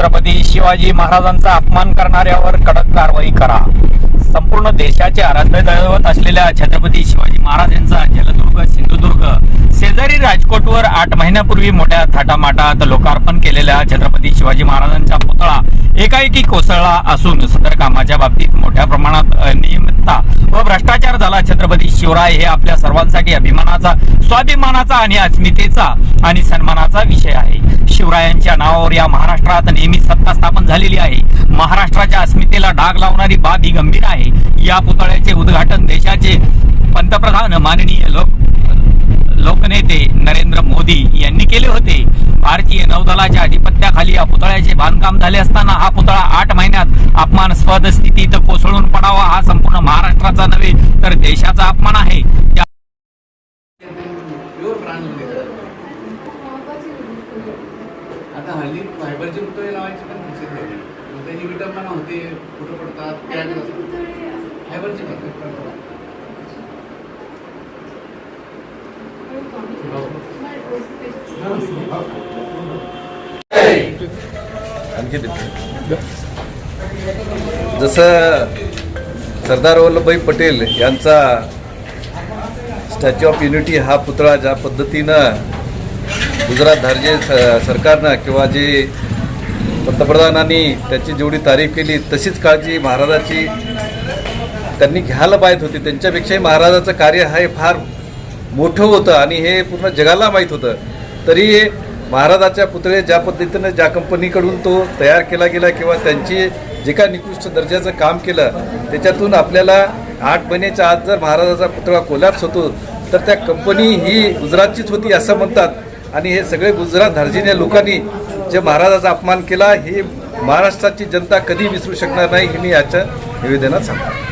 छत्रपती शिवाजी महाराजांचा अपमान करणाऱ्यावर कडक कारवाई करा. संपूर्ण देशाचे आराध्य दैवत असलेल्या छत्रपती शिवाजी महाराज यांचा जलदुर्ग सिंधुदुर्ग शेजारी राजकोटवर आठ महिन्यापूर्वी मोठ्या थाटामाटात लोकार्पण केलेल्या छत्रपती शिवाजी महाराजांचा पुतळा एकाएकी कोसळला असून सदर कामाच्या बाबतीत मोठ्या प्रमाणात अनियमितता व भ्रष्टाचार झाला. छत्रपती शिवराय हे आपल्या सर्वांसाठी अभिमानाचा स्वाभिमानाचा आणि अस्मितेचा आणि सन्मानाचा विषय आहे. शिवरायांच्या नावावर या महाराष्ट्रात नेहमी सत्ता स्थापन झालेली आहे. महाराष्ट्राच्या अस्मितेला डाग लावणारी बाब ही गंभीर आहे. या पुतळ्याचे उद्घाटन देशाचे पंतप्रधान माननीय लोक लोकनेते नरेंद्र मोदी यांनी केले होते. भारतीय नौदलाच्या अधिपत्याखाली या पुतळ्याचे बांधकाम झाले असताना हा पुतळा आठ महिन्यात अपमानास्पद स्थितीत कोसळून पडावा हा संपूर्ण महाराष्ट्राचा नव्हे तर देशाचा अपमान आहे. त्या आता हल्ली फायबरचे पुतळे लावायचे पण निषेध झाले मग त्याची विटंबना होते कुठं पडतात त्या फायबरचे देतो. जसं सरदार वल्लभभाई पटेल यांचा स्टॅच्यू ऑफ युनिटी हा पुतळा ज्या पद्धतीनं गुजरात धारजे स- सरकारनं किंवा जे पंतप्रधानांनी त्याची जेवढी तारीफ केली तशीच काळजी महाराजाची त्यांनी घ्यायला पाहिजे होती. त्यांच्यापेक्षाही महाराजाचं कार्य हे फार मोठं होतं आणि हे पूर्ण जगाला माहीत होतं. तरी महाराजाच्या पुतळे ज्या पद्धतीनं ज्या कंपनीकडून तो तयार केला गेला किंवा त्यांची जे काय निकृष्ट दर्जाचं काम केलं त्याच्यातून आपल्याला आठ महिन्याच्या आत जर महाराजाचा पुतळा कोलॅप्स होतो तर त्या कंपनी ही गुजरातचीच होती असं म्हणतात. आणि हे सगळे गुजरात धार्जिन्या लोकांनी जे महाराजाचा अपमान केला हे महाराष्ट्राची जनता कधी विसरू शकणार नाही हे मी याच्या निवेदनात सांगतो.